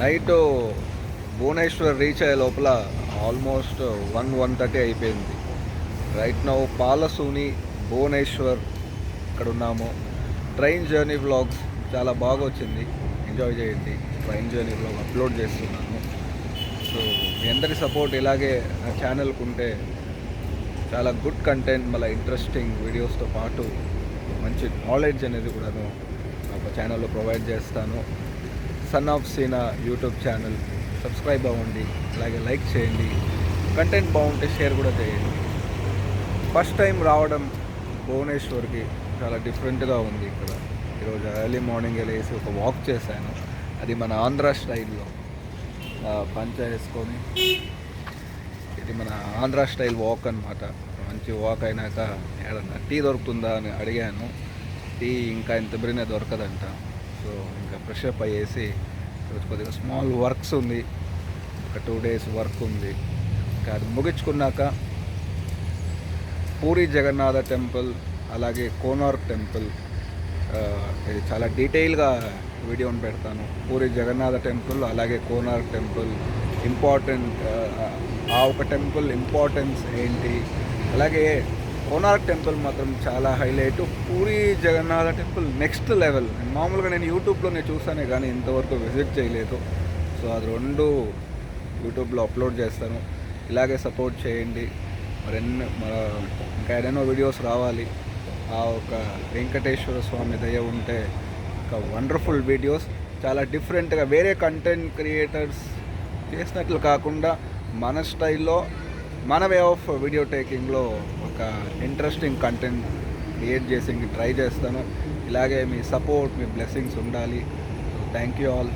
Night Bhubaneswar reach అయ్యే లోపల almost one one thirty అయిపోయింది. రైట్ నౌ పాలసూని భువనేశ్వర్ ఇక్కడ ఉన్నాము ట్రైన్ జర్నీ వ్లాగ్స్ చాలా బాగా వచ్చింది. ఎంజాయ్ చేయండి. ట్రైన్ జర్నీ వ్లాగ్ అప్లోడ్ చేస్తున్నాను. సో మీ అందరి సపోర్ట్ ఇలాగే నా ఛానల్కి ఉంటే చాలా గుడ్ కంటెంట్ మళ్ళీ ఇంట్రెస్టింగ్ వీడియోస్తో పాటు మంచి నాలెడ్జ్ అనేది కూడాను ఒక ఛానల్లో ప్రొవైడ్ చేస్తాను. Son of Seena YouTube channel subscribe అవ్వండి. అలాగే లైక్ చేయండి. కంటెంట్ బాగుంటే షేర్ కూడా చేయండి. ఫస్ట్ టైం రావడం భువనేశ్వర్కి చాలా డిఫరెంట్గా ఉంది ఇక్కడ. ఈరోజు ఎర్లీ మార్నింగ్ వెళ్ళేసి ఒక వాక్ చేశాను. అది మన ఆంధ్ర స్టైల్లో ఆ, పంచ వేసుకొని ఇది మన ఆంధ్ర స్టైల్ వాక్ అనమాట మంచి వాక్ అయినాక ఏడన్నా టీ దొరుకుతుందా అని అడిగాను. టీ ఇంకా ఇంత బ్రినే దొరకదంట. సో ఇంకా ఫ్రెష్అప్ అయ్యేసి ఈరోజు కొద్దిగా స్మాల్ వర్క్స్ ఉంది. ఒక టూ డేస్ వర్క్ ఉంది. ఇంకా అది ముగించుకున్నాక పూరి జగన్నాథ టెంపుల్ అలాగే కోనార్క్ టెంపుల్ ఇది చాలా డీటెయిల్గా వీడియోని పెడతాను. పూరి జగన్నాథ టెంపుల్ అలాగే కోనార్క్ టెంపుల్ ఇంపార్టెంట్ ఆ ఒక టెంపుల్ ఇంపార్టెన్స్ ఏంటి? అలాగే కోనార్క్ టెంపుల్ మాత్రం చాలా highlight. Puri Jagannath temple next level. మామూలుగా నేను యూట్యూబ్లో నేను చూసానే కానీ ఇంతవరకు విజిట్ చేయలేదు. సో అది రెండు యూట్యూబ్లో అప్లోడ్ చేస్తాను. ఇలాగే సపోర్ట్ చేయండి. మరెన్నో మన ఇంకా ఎన్నో వీడియోస్ రావాలి. ఆ ఒక వెంకటేశ్వర స్వామి దయ ఉంటే ఒక వండర్ఫుల్ వీడియోస్. చాలా డిఫరెంట్గా వేరే కంటెంట్ క్రియేటర్స్ చేసినట్లు కాకుండా మన స్టైల్లో మన వే ఆఫ్ వీడియో టేకింగ్లో ఒక ఇంట్రెస్టింగ్ కంటెంట్ క్రియేట్ చేసి ట్రై చేస్తాను. ఇలాగే మీ సపోర్ట్ మీ బ్లెస్సింగ్స్ ఉండాలి. Thank you all